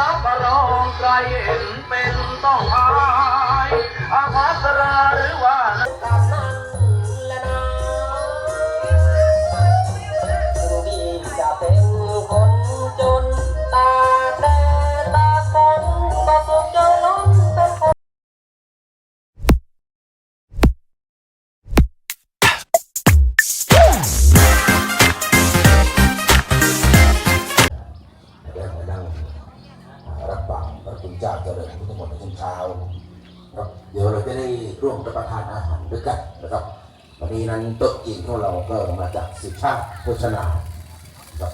รับรองใครเห็นเป็นต้องอา ก็มาจากสิบห้าโภชนาครับ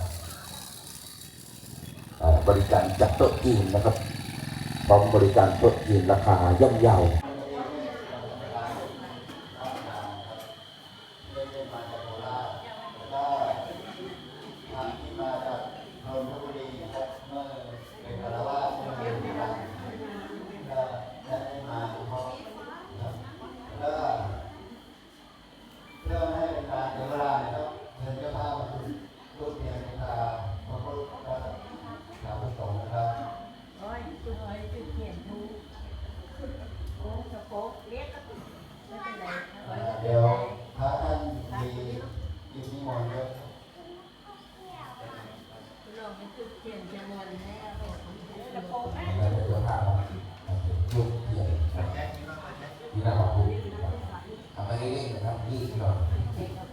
บริการจัดโต๊ะจีนนะครับพร้อมบริการโต๊ะจีนราคาย่อมเยา ที่ะสองทีทำไปเรื่อยๆนะครับยี่สิบหน่อย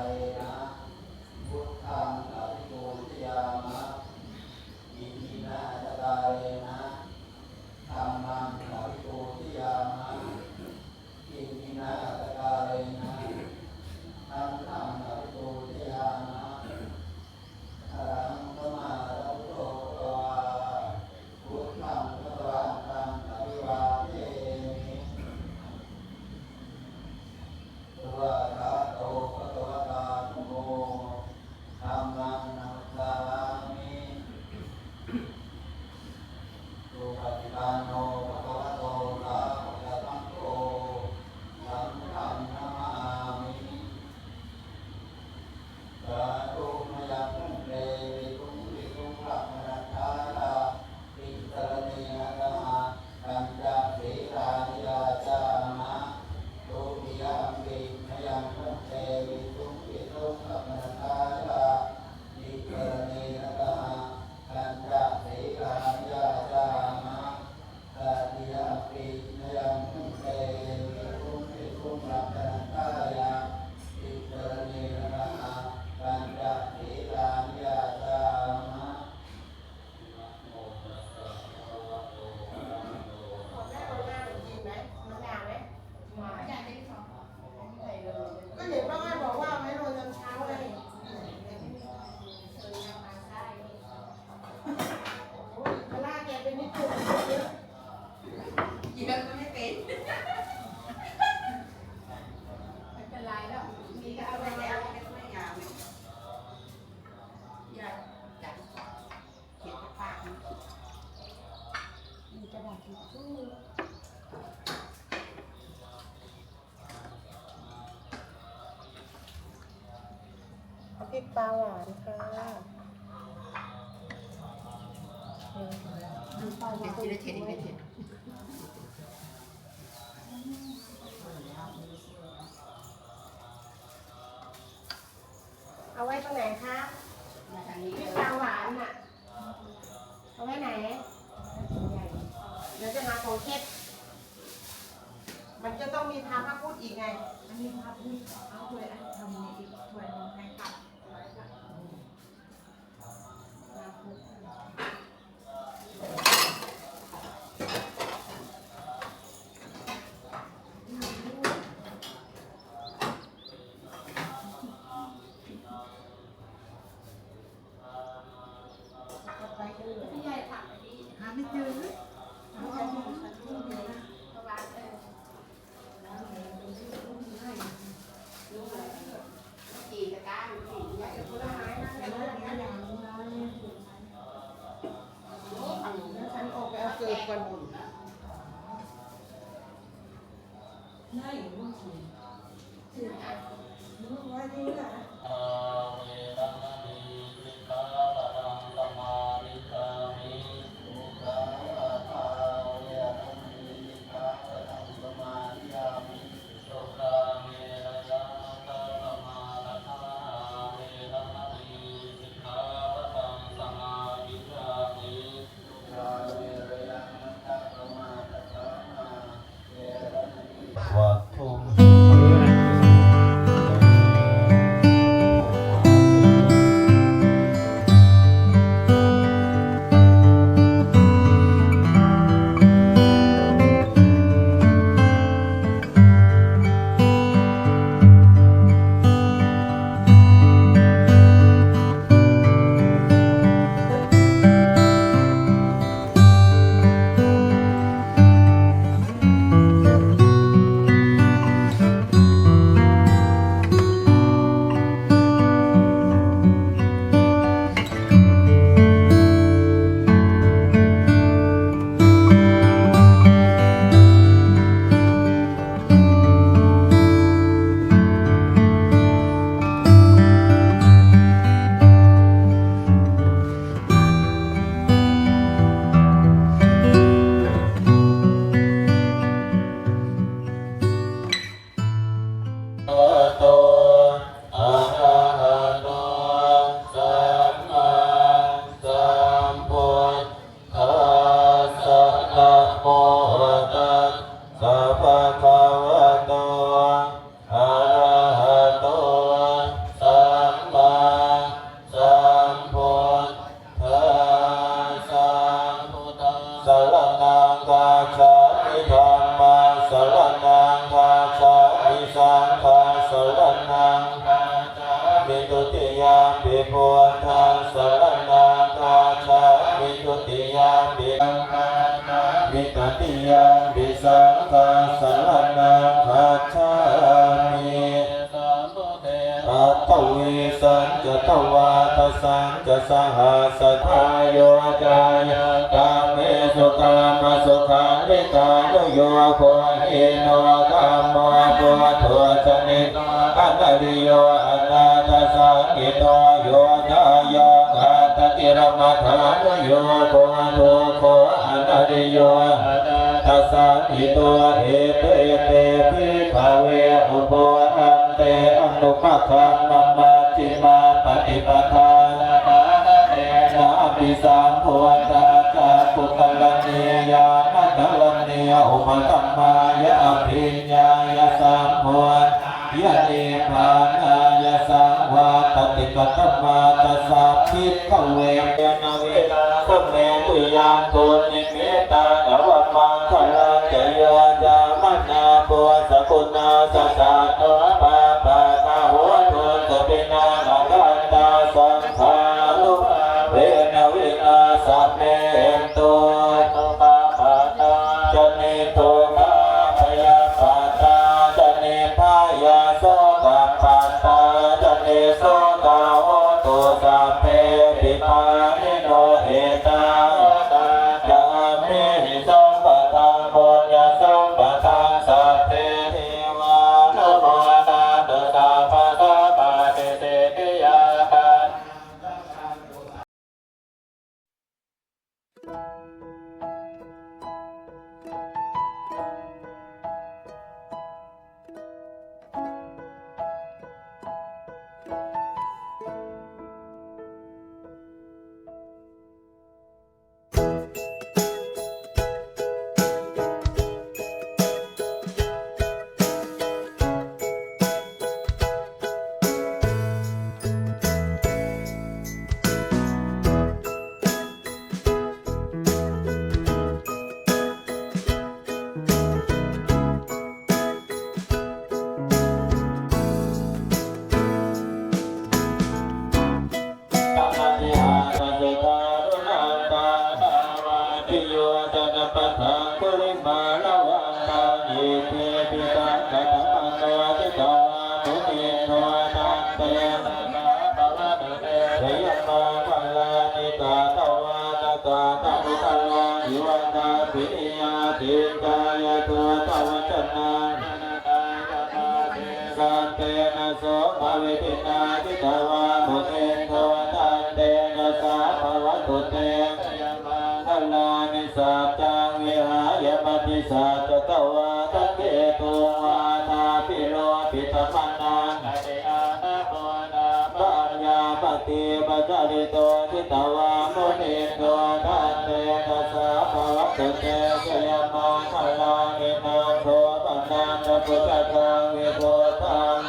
Amém. พริกปลาหวานค่ะเผ็ดทีละเผ็ดอาไว้ตรงไหนคะพริกปลาหวานอะ เอาไว้ไหนเดี๋ยวจะหาของเค็ดมันจะต้องมีทางพระพูดอีกไงอันนี้ครับนี่เอาถ้วยอัน นิกาโยโคหิโนธรรมโมปุถุชนิโนอนาริโยอนาตสังกิโตโยทายาตติรมธาโยโยโคทุโคอันาริโยตัสสังกิโตเอเตเตภิกขเวอุโบอันเตอนุปัฏฐานัมมาจิมาปฏิปทานาปิสังโพธา ปตัมมายะอภิญญายะสัมโพธยะเนภานายะสังวาตติกตมาตัสสะพิกขเวเยนาเวลาสมเมตุยานโกนิเมตาอวมังคลังเจยาจามนาปวสกุณาสัสสะโตปะปะกะหัวโทสปินาลากันตาสังขารุเวนะเวนะสัพเพ โตทิตวามุนิโตตันเตนะสาภวตุเตยมาทัลานินาโทปันนังพุทธทังวิโพธัง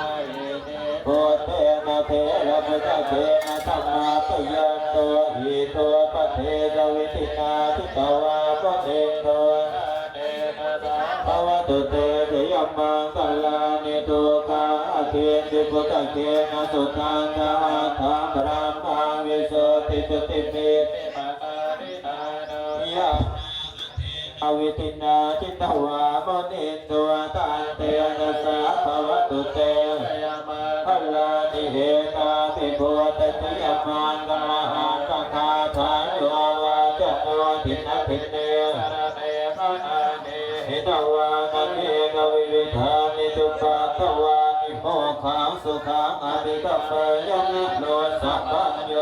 พุทเทนะเทระพุทธเทนะธรรมาปยันโตหิโตปะเทสวิตินาทิตวาปะเทโตภวตุเตเทยมังกัลลานิทุกาเทติพุทธเทนะสุขังกาธรรมพระ ตุติเมติปะการิตานุยะอวิตินาจิตวามนิตัวตันเตนะสาภวตุเตยามาพัลลานิเหตาปิโพตติยมันกมหาสังฆาทานโยวาจโนทินะทิเนสระเตมะนาเนหิตวานันเอกวิวิธานิตุปัตวานิโมขังสุขังอภิกัปปยนะโนสัพพัญโย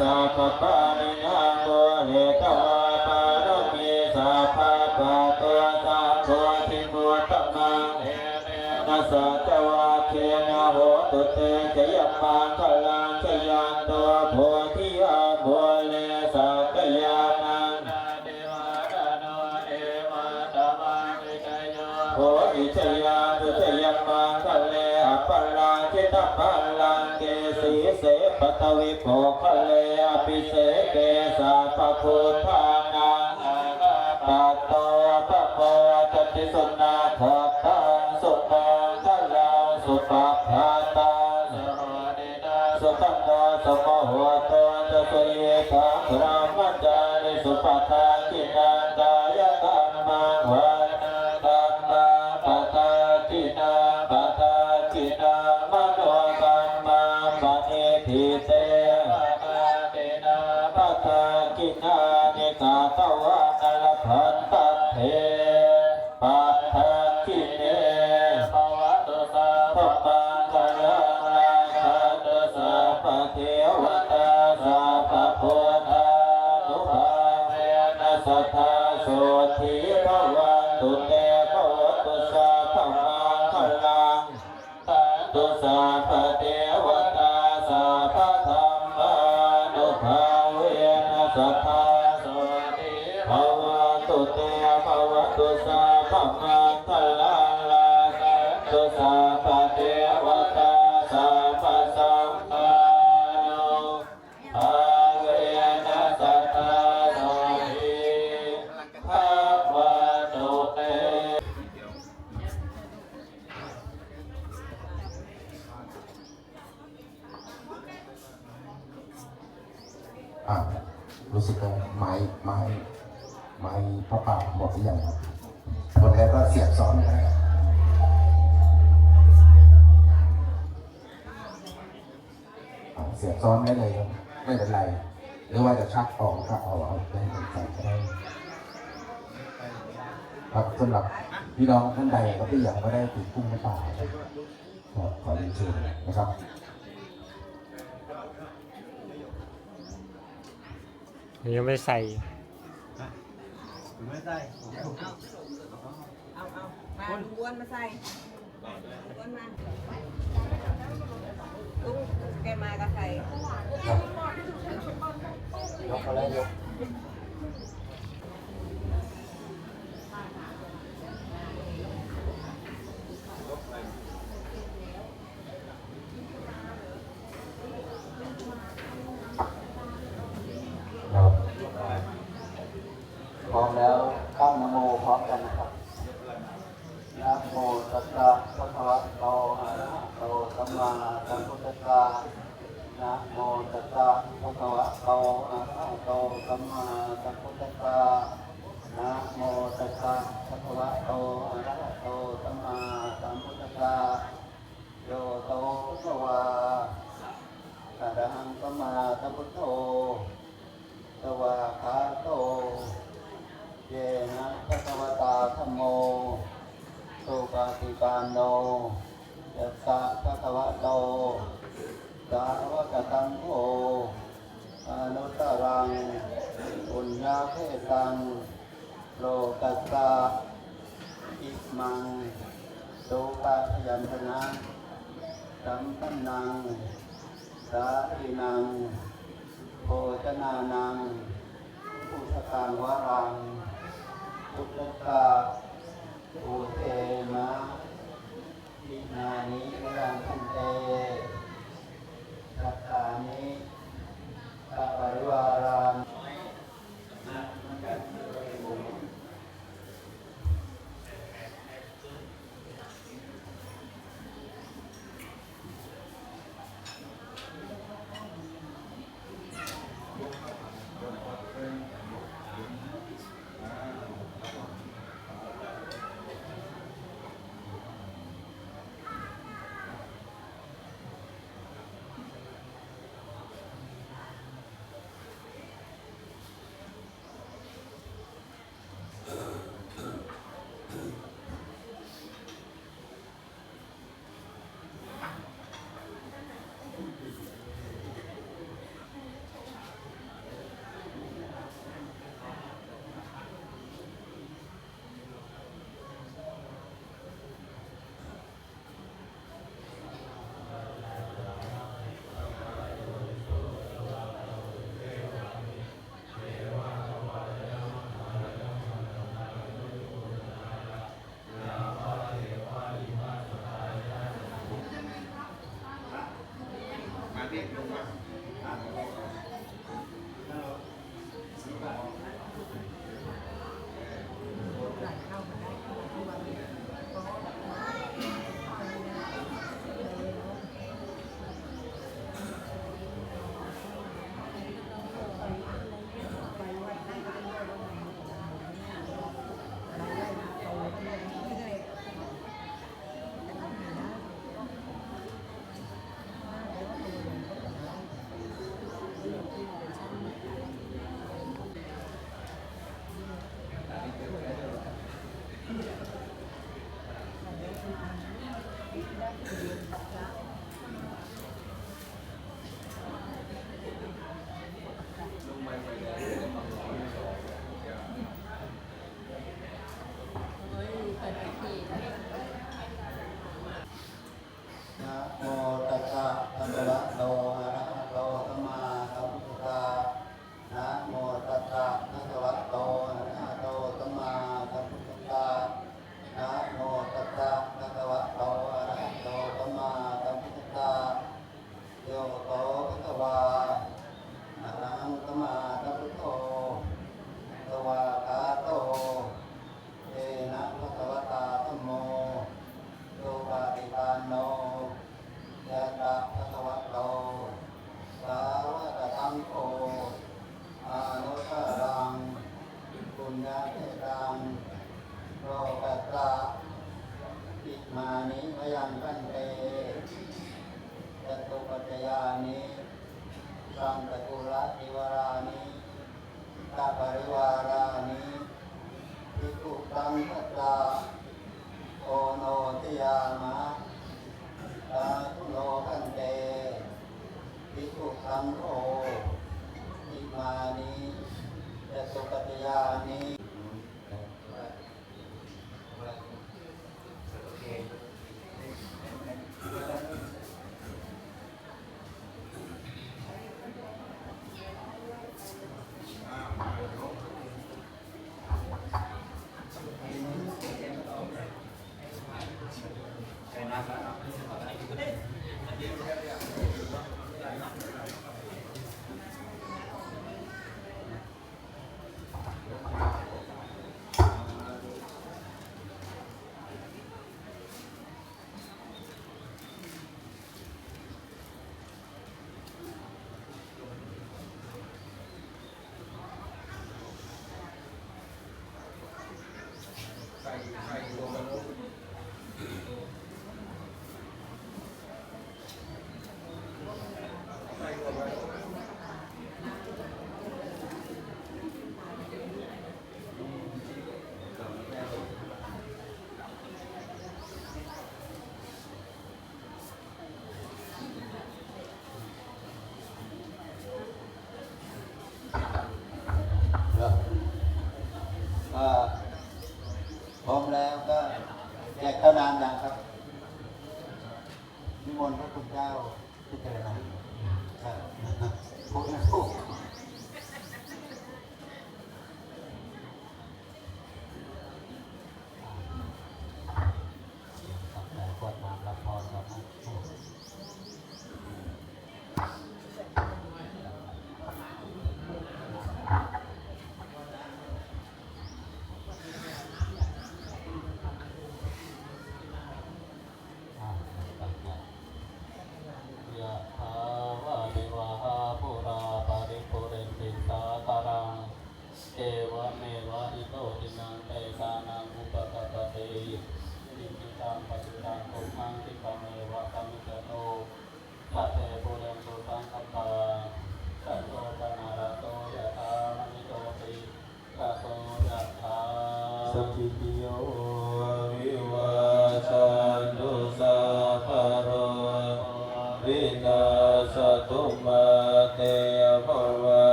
สัพพะนินาโมเหตวาปารมีสัพพะปะตัวสัพพะทิมุตตมังนาสัจวาเทนะโหตุเตจยปังคลังชยันตัวโพธิยาโมเลสักยานังโพธิชยาตุชยปังคะเลอปปลังจิตปัลลังเกสีเสปตวิโภคะเล อภิเสเกสาปะพุทธานังปัตโตปะโพจติสุนาทตังสุปังคะลังสุปปภาตังสุตังโนสุโมโหตัวจะสุเยทังพระมัจจาริสุปะทากินังกายกรรมังวัน เตภวตุสาพมังคลั พี่น้องท่านใดครับที่ยังไม่ได้ถึงพุ่งพระป่าครับขอขอเรียนเชิญนะครับยังไม่ใส่มาลุงอ้วนมาใส่ลุงอ้วนมาลุงแกมากับใครยกมาแล้วยกครับ พร้อมแล้วตั้งนะโมพร้อมกันนะครับนะโมตัสสะภะคะวะโตอะระหะโตสัมมาสัมพุทธัสสะนะโมตัสสะภะคะวะโตอะระหะโตสัมมาสัมพุทธัสสะนะโมตัสสะภะคะวะโตอะระหะโตสัมมาสัมพุทธัสสะโยโตภะวะอะระหังสัมมาสัมพุทโธ สวาคาโต เยนะพระวตาธรรมโมานโนยัสสะภะคะวะโต สาวกสังโฆอนุตตรังปุญญาเพตัง โลกัสสะอิมังสุปะยันตนะสัมปันนัง สาอินังโภชนานังอุสกังวรังทุกขะอุเทนะ อินานิรังคันเตสัตตานิสัปริวารังน มานิมยังกันเตจตุปัจจยานิสังตกุระติวรานิตาปริวารานิภิกขุตังคัตตาโอโนติยามะสาธุโลกันเตภิกขุสังโฆอิมานิจตุปัฏฐานิ อ เท่านานยังครับนิมนต์พระคุณเจ้า พิจารณาใช่พูดน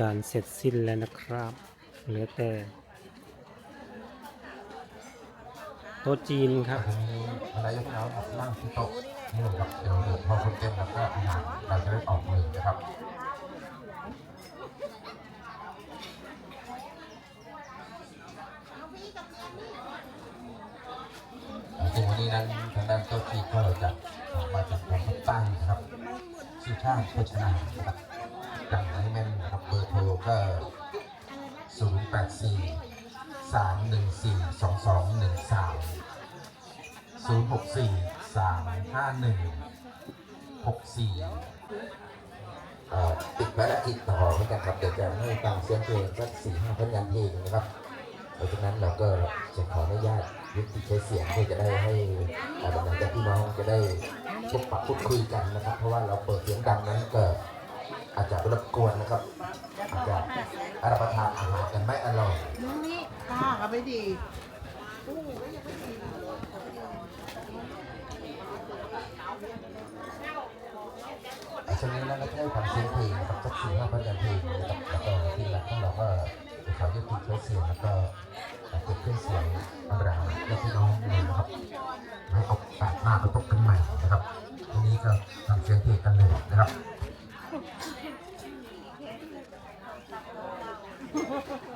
การเสร็จสิ้นแล้วนะครับ เหลือแต่โต๊ะจีนครับนายกเรานั่งที่โต๊ะนี่ครับเดี๋ยวเดี๋ยวพอคนเต็มแล้วก็อาหารเราจะได้ออกมือนะครับในวันนี้นั้นทางด้านโต๊ะจีนก็จะมาจากทางภาคใต้นะครับชื่อชาติโภชนานะครับ ดังให้แม่นนะครับเบอร์โทรก็ 0 8 4 3 1 4 2 2 1 3 0 6 4 3 5 1 6 4ติดภารกิจต่อเหมือนกันครับเดี๋ยวจะให้ฟังเสียงเพลงสักสี่ห้าพันยันเพลงนะครับเพราะฉะนั้นเราก็จะขออนุญาตยุติใช้เสียงเพื่อจะได้ให้บรรดาพี่น้องจะได้พบปะพูดคุยกันนะครับ เพราะว่าเราเปิดเสียงดังนั้นก็ อาจจะรบกวนนะครับ อาจจะรับประทานอาหารกันไม่อร่อยนี่ค่ะก็ไม่ดีช่วงนี้เราก็จะได้ฟังเสียงเพลงนะครับสักสี่ห้าพันยันเพลงนะครับแล้วก็ทีหลังของเราก็จะขอยุติใช้เสียงแล้วก็เก็บเครื่องเสียงธรรมดาและพี่น้องเลยนะครับให้โอกาสหน้าไปพบกันใหม่นะครับวันนี้ก็ฟังเสียงเพลงกันเลยนะครับ Ha ha ha.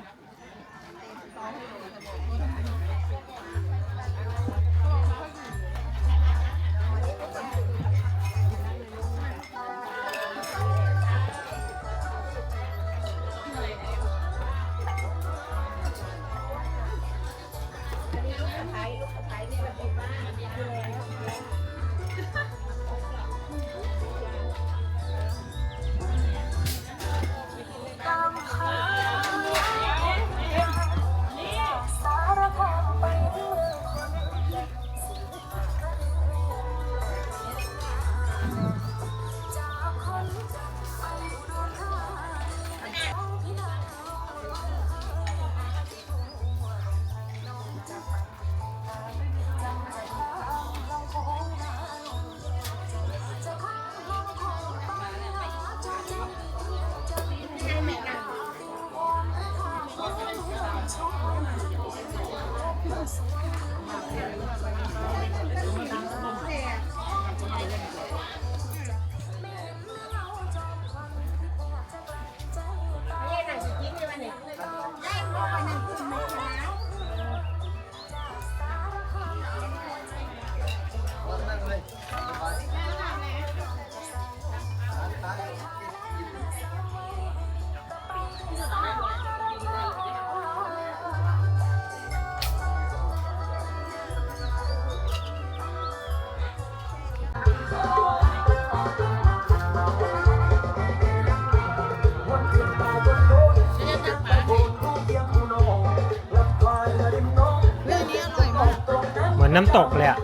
มือนน้ำตกเลยอะ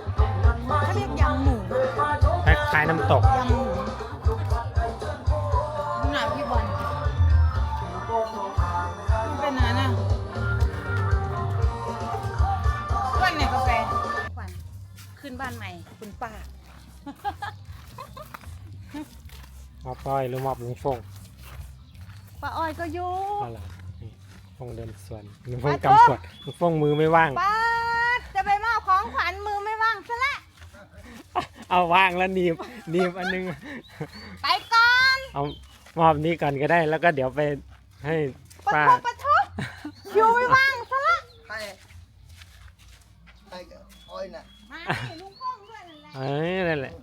เขาเรียกยำหมูคล้ายๆน้ำตก ยำหมูหนาพี่บอลมันเป็นอะไรนะวันไหนกาแฟวันขึ้นบ้านใหม่ คุณป้า มอบก้อยหรือมอบลุงฟงป้าอ้อยก็อยู่ อะไรนี่ฟงเดินสวนลุงฟงกำขวดลุงฟงมือไม่ว่าง ป้าดจะไปมอบของขวัญมือไม่ว่างซะและ เอาว่างแล้วหนีบหนีบอันนึง ไปก่อนเอามอบนี้ก่อนก็ได้ แล้วก็เดี๋ยวไปให้ปะป้า ทุปะทุคิวไม่ว่างซะละให้ให้กับอ้อยน่ะมาให้ลุงพ่องด้วยนั่นแหละเอ้ยนั่นแหละ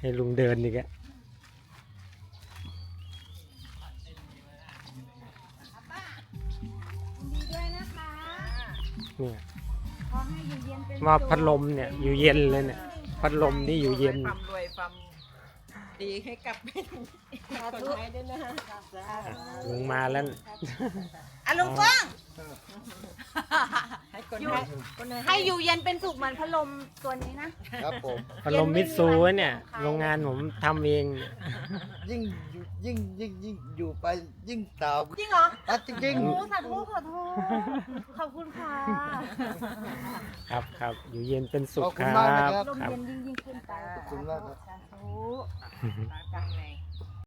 ให้ลุงเดินอีกอะป้ายินดีด้วยนะคะ เนี่ยขอให้อยู่เย็นเป็นมอบพัดลมเนี่ย อยู่เย็นเลยเนี่ย พัดลมนี่อยู่เย็น ความรวย ดีให้กับคนไทยด้วยนะลุงมาแล้ว อะลุงพ่องให้คนไทยคนไทยให้อยู่เย็นเป็นสุขเหมือนพัดลมตัวนี้นะ ครับผม พัดลมมิตซูเนี่ย โรงงานผมทำเองเนี่ยยิ่งอยู่ยิ่งยิ่งยิ่งอยู่ไปยิ่งสาวจริงเหรออะจริงโอ้สาธุขอโทษขอบคุณค่ะ ครับครับ อยู่เย็นเป็นสุขขอบคคุณรัมากนะบครับ ลมครับ เย็นยิ่งยิ่งขึ้นไปขอบคุณมากครับสา ธุตามแรง